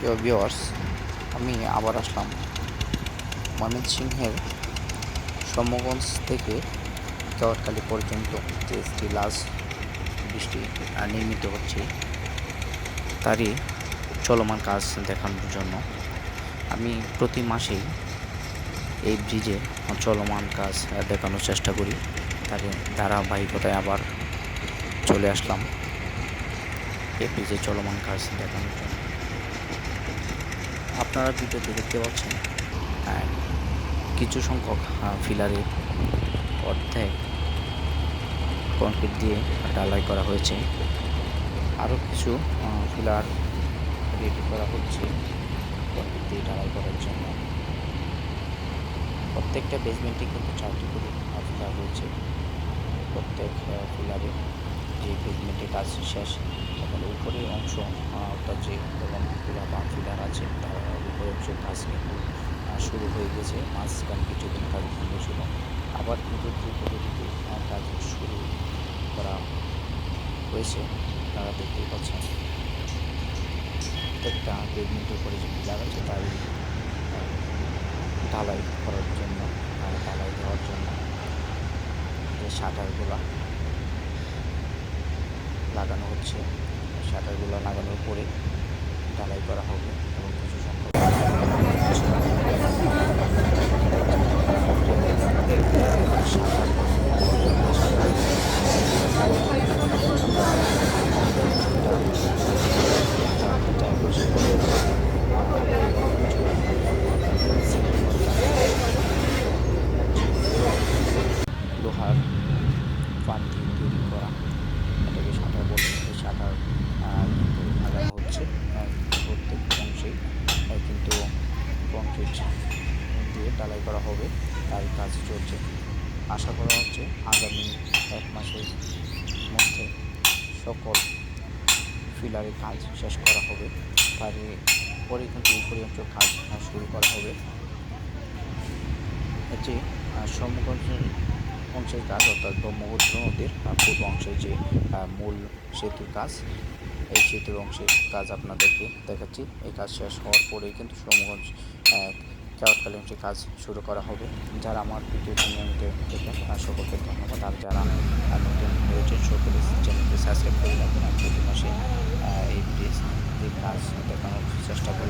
প্রিয় ভিওয়ার্স আমি আবার আসলাম ময়মনসিংহের সমগঞ্জ থেকে কেওয়ারখালী পর্যন্ত যে লাস বৃষ্টি আহ, নির্মিত হচ্ছে তারই চলমান কাজ দেখানোর জন্য আমি প্রতি মাসেই এই ব্রিজে চলমান কাজ দেখানোর চেষ্টা করি। তার ধারাবাহিকতায় আবার চলে আসলাম এই ব্রিজে চলমান কাজ দেখানোর জন্য। আপনারা ভিডিওতে দেখতে পাচ্ছেন। আহ, কিছু সংখ্যক ফিলারে অর্ধেক কংক্রিট দিয়ে ঢালাই করা হয়েছে। আরও কিছু ফিলার রেডি করা হচ্ছে কংক্রিট দিয়ে ঢালাই করার জন্য। প্রত্যেকটা বেসমেন্টে কিন্তু চারটি করে ফিলার রয়েছে। প্রত্যেক ফিলারে যে বেসমেন্টের কাজ শেষ এবং উপরের অংশ আহ, অর্থাৎ যে কলমগুলো বা ফিলার আছে তার উপরের অংশের কাজ কিন্তু আহ, শুরু হয়ে গেছে। মাঝখানে কিছুদিন কাজ বন্ধ ছিল। আবার কিন্তু দ্রুত গতিতে আহ, কাজ শুরু করা হয়েছে। তারা দেখতেই পাচ্ছেন। প্রত্যেকটা বেডমিন্টের উপরে যে পিলার আছে তার ঢালাই করার জন্য আর ঢালাই দেওয়ার জন্য যে শাটারগুলো লাগানো হচ্ছে শাটারগুলো লাগানোর পরে ঢালাই করা হবে এবং কিছু সংখ্যক লোহার পান দিয়ে তৈরি করা এটাকে শাটার বলে এই শাটার কিন্তু লাগানো হচ্ছে আহ, প্রত্যেক অংশেই আহ, কিন্তু দিয়ে ঢালাই করা হবে, তার কাজ চলছে। আশা করা হচ্ছে আগামী এক মাসের মধ্যে সকল ফিলারের কাজ শেষ করা হবে। তারই পরে কিন্তু উপরি অংশ কাজ শুরু করা হবে। যে সমগঞ্জের অংশের কাজ অর্থাৎ ব্রহ্মপুত্র নদীর পূর্ব অংশের যে মূল সেতুর কাজ এই সেতুর অংশের কাজ আপনাদেরকে দেখাচ্ছি। এই কাজ শেষ হওয়ার পরেই কিন্তু সমগঞ্জ যাওয়ারকালীন সেই কাজ শুরু করা হবে। যারা আমার ভিডিওটি নিয়মিত দেখেন সকলকে ধন্যবাদ। আর যারা নতুন হয়েছেন, সকলে চ্যানেলটি সাবস্ক্রাইব করে রাখবেন। আর প্রতি মাসে এই ভিডিও কাজ দেখানোর চেষ্টা করব। তার সকলকে ধন্যবাদ